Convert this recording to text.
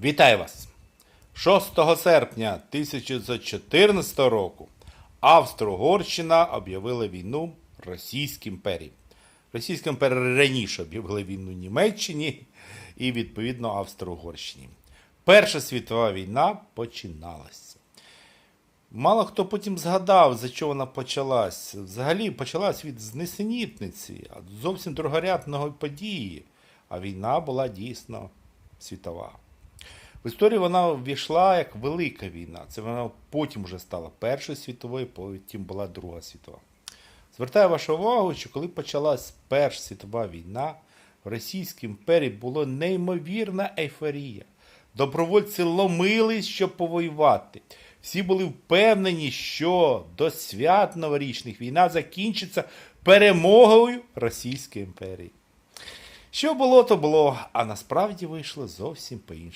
Вітаю вас! 6 серпня 1914 року Австро-Угорщина об'явила війну Російській імперії. Російська імперія раніше об'явила війну Німеччині і, відповідно, Австро-Угорщині. Перша світова війна починалася. Мало хто потім згадав, за що вона почалась. Взагалі почалась від знесенітниці, зовсім другорядної події. А війна була дійсно світова. В історію вона ввійшла як Велика війна. Це вона потім вже стала Першою світовою, потім була Друга світова. Звертаю вашу увагу, що коли почалась Перша світова війна, в Російській імперії була неймовірна ейфорія. Добровольці ломились, щоб повоювати. Всі були впевнені, що до свят новорічних війна закінчиться перемогою Російської імперії. Що було, то було, а насправді вийшло зовсім по-іншому.